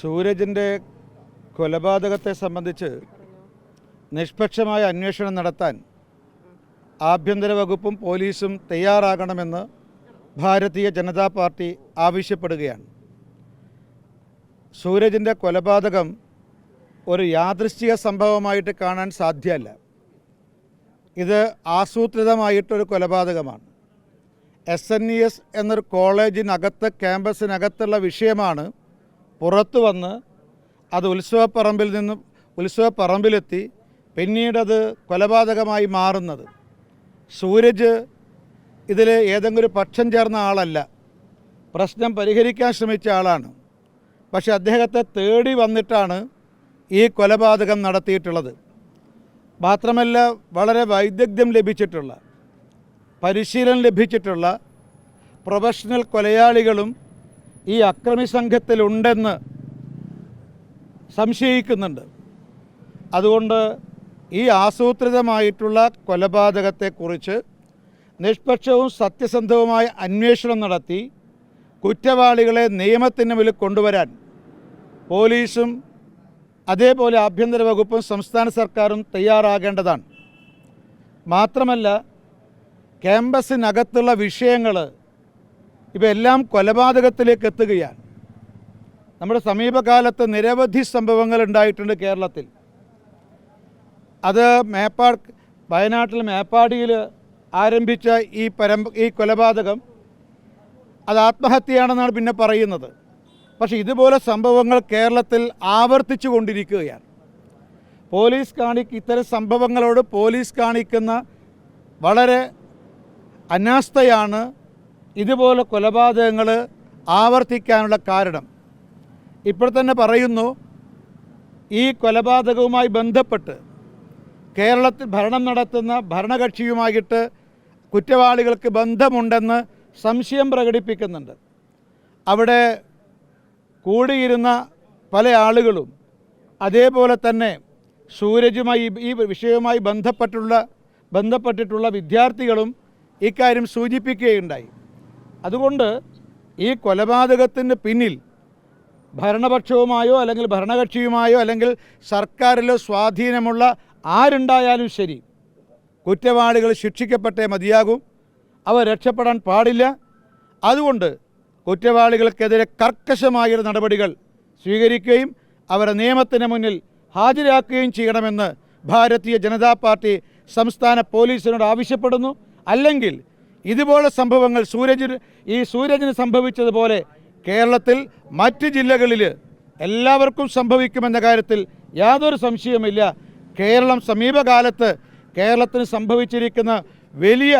സൂരജിന്റെ കൊലപാതകത്തെ സംബന്ധിച്ച് നിഷ്പക്ഷമായ അന്വേഷണം നടത്താൻ ആഭ്യന്തര വകുപ്പും പോലീസും തയ്യാറാകണമെന്ന് ഭാരതീയ ജനതാ പാർട്ടി ആവശ്യപ്പെടുകയാണ്. സൂരജിന്റെ കൊലപാതകം ഒരു യാദൃശ്ചിക സംഭവമായിട്ട് കാണാൻ സാധ്യമല്ല. ഇത് ആസൂത്രിതമായിട്ടൊരു കൊലപാതകമാണ്. എസ് എൻ ഇ എസ് എന്നൊരു കോളേജിനകത്ത് ക്യാമ്പസിനകത്തുള്ള വിഷയമാണ് പുറത്തു വന്ന് അത് ഉത്സവപ്പറമ്പിൽ നിന്നും ഉത്സവപ്പറമ്പിലെത്തി പിന്നീടത് കൊലപാതകമായി മാറുന്നത്. സൂരജ് ഇതിൽ ഏതെങ്കിലും പക്ഷം ചേർന്ന ആളല്ല. പ്രശ്നം പരിഹരിക്കാൻ ശ്രമിച്ച ആളാണ്. പക്ഷേ അദ്ദേഹത്തെ തേടി വന്നിട്ടാണ് ഈ കൊലപാതകം നടത്തിയിട്ടുള്ളത്. മാത്രമല്ല വളരെ വൈദഗ്ധ്യം ലഭിച്ചിട്ടുള്ള പരിശീലനം ലഭിച്ചിട്ടുള്ള പ്രൊഫഷണൽ കൊലയാളികളും ഈ അക്രമി സംഘത്തിലുണ്ടെന്ന് സംശയിക്കുന്നുണ്ട്. അതുകൊണ്ട് ഈ ആസൂത്രിതമായിട്ടുള്ള കൊലപാതകത്തെക്കുറിച്ച് നിഷ്പക്ഷവും സത്യസന്ധവുമായ അന്വേഷണം നടത്തി കുറ്റവാളികളെ നിയമത്തിന് മുന്നിൽ കൊണ്ടുവരാൻ പോലീസും അതേപോലെ ആഭ്യന്തര വകുപ്പും സംസ്ഥാന സർക്കാരും തയ്യാറാകേണ്ടതാണ്. മാത്രമല്ല ക്യാമ്പസിനകത്തുള്ള വിഷയങ്ങൾ ഇവയെല്ലാം കൊലപാതകത്തിലേക്ക് എത്തുകയാണ്. നമ്മുടെ സമീപകാലത്ത് നിരവധി സംഭവങ്ങൾ ഉണ്ടായിട്ടുണ്ട് കേരളത്തിൽ. അത് മേപ്പാട് വയനാട്ടിൽ മേപ്പാടിയിൽ ആരംഭിച്ച ഈ പരമ്പ ഈ കൊലപാതകം അത് ആത്മഹത്യയാണെന്നാണ് പിന്നെ പറയുന്നത്. പക്ഷേ ഇതുപോലെ സംഭവങ്ങൾ കേരളത്തിൽ ആവർത്തിച്ചു കൊണ്ടിരിക്കുകയാണ്. പോലീസ് കാണി ഇത്തരം സംഭവങ്ങളോട് പോലീസ് കാണിക്കുന്ന വളരെ അനാസ്ഥയാണ് ഇതുപോലെ കൊലപാതകങ്ങൾ ആവർത്തിക്കാനുള്ള കാരണം. ഇപ്പോൾ തന്നെ പറയുന്നു ഈ കൊലപാതകവുമായി ബന്ധപ്പെട്ട് കേരളത്തിൽ ഭരണം നടത്തുന്ന ഭരണകക്ഷിയുമായിട്ട് കുറ്റവാളികൾക്ക് ബന്ധമുണ്ടെന്ന് സംശയം പ്രകടിപ്പിക്കുന്നുണ്ട്. അവിടെ കൂടിയിരുന്ന പല ആളുകളും അതേപോലെ തന്നെ സൂരജുമായി ഈ വിഷയവുമായി ബന്ധപ്പെട്ടുള്ള ബന്ധപ്പെട്ടിട്ടുള്ള വിദ്യാർത്ഥികളും ഇക്കാര്യം സൂചിപ്പിക്കുകയുണ്ടായി. അതുകൊണ്ട് ഈ കൊലപാതകത്തിന് പിന്നിൽ ഭരണപക്ഷവുമായോ അല്ലെങ്കിൽ ഭരണകക്ഷിയുമായോ അല്ലെങ്കിൽ സർക്കാരിലോ സ്വാധീനമുള്ള ആരുണ്ടായാലും ശരി കുറ്റവാളികൾ ശിക്ഷിക്കപ്പെട്ടേ മതിയാകും. അവർ രക്ഷപ്പെടാൻ പാടില്ല. അതുകൊണ്ട് കുറ്റവാളികൾക്കെതിരെ കർക്കശമായ നടപടികൾ സ്വീകരിക്കുകയും അവരെ നിയമത്തിന് മുന്നിൽ ഹാജരാക്കുകയും ചെയ്യണമെന്ന് ഭാരതീയ ജനതാ പാർട്ടി സംസ്ഥാന പോലീസിനോട് ആവശ്യപ്പെടുന്നു. അല്ലെങ്കിൽ ഇതുപോലെ സംഭവങ്ങൾ സൂരജിന് ഈ സൂരജിന് സംഭവിച്ചതുപോലെ കേരളത്തിൽ മറ്റ് ജില്ലകളിൽ എല്ലാവർക്കും സംഭവിക്കുമെന്ന കാര്യത്തിൽ യാതൊരു സംശയവുമില്ല. കേരളം സമീപകാലത്ത് കേരളത്തിന് സംഭവിച്ചിരിക്കുന്ന വലിയ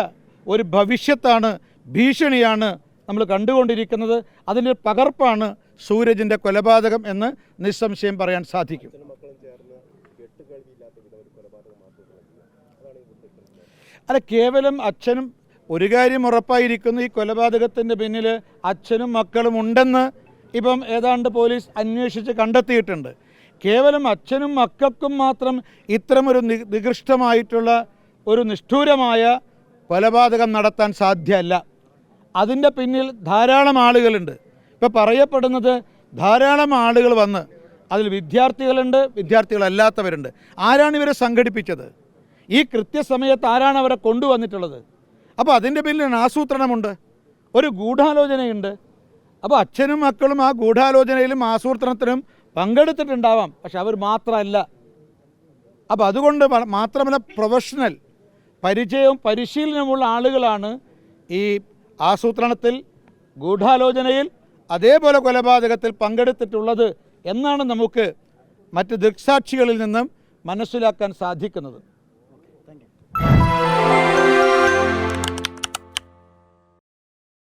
ഒരു ഭവിഷ്യത്താണ് ഭീഷണിയാണ് നമ്മൾ കണ്ടുകൊണ്ടിരിക്കുന്നത്. അതിന്റെ പകർപ്പാണ് സൂരജിന്റെ കൊലപാതകം എന്ന് നിസ്സംശയം പറയാൻ സാധിക്കും. അല്ല കേവലം അച്ഛനും ഒരു കാര്യം ഉറപ്പായിരിക്കുന്നു ഈ കൊലപാതകത്തിന്റെ പിന്നിൽ അച്ഛനും മക്കളും ഉണ്ടെന്ന് ഇപ്പം ഏതാണ്ട് പോലീസ് അന്വേഷിച്ച് കണ്ടെത്തിയിട്ടുണ്ട്. കേവലം അച്ഛനും മക്കൾക്കും മാത്രം ഇത്തരമൊരു നികൃഷ്ടമായിട്ടുള്ള ഒരു നിഷ്ഠൂരമായ കൊലപാതകം നടത്താൻ സാധ്യമല്ല അതിന്റെ പിന്നിൽ ധാരാളം ആളുകളുണ്ട്. ഇപ്പോൾ പറയപ്പെടുന്നത് ധാരാളം ആളുകൾ വന്ന് അതിൽ വിദ്യാർത്ഥികളുണ്ട് വിദ്യാർത്ഥികളല്ലാത്തവരുണ്ട്. ആരാണ് ഇവരെ സംഘടിപ്പിച്ചത്? ഈ കൃത്യസമയത്ത് ആരാണ് അവരെ കൊണ്ടുവന്നിട്ടുള്ളത്? അപ്പോൾ അതിന്റെ പിന്നിൽ ആസൂത്രണമുണ്ട് ഒരു ഗൂഢാലോചനയുണ്ട്. അപ്പോൾ അച്ഛനും മക്കളും ആ ഗൂഢാലോചനയിലും ആസൂത്രണത്തിനും പങ്കെടുത്തിട്ടുണ്ടാവാം പക്ഷെ അവർ മാത്രമല്ല. അപ്പോൾ അതുകൊണ്ട് മാത്രമല്ല പ്രൊഫഷണൽ പരിചയവും പരിശീലനവുമുള്ള ആളുകളാണ് ഈ ആസൂത്രണത്തിൽ ഗൂഢാലോചനയിൽ അതേപോലെ കൊലപാതകത്തിൽ പങ്കെടുത്തിട്ടുള്ളത് എന്നാണ് നമുക്ക് മറ്റ് ദൃക്സാക്ഷികളിൽ നിന്നും മനസ്സിലാക്കാൻ സാധിക്കുന്നത്.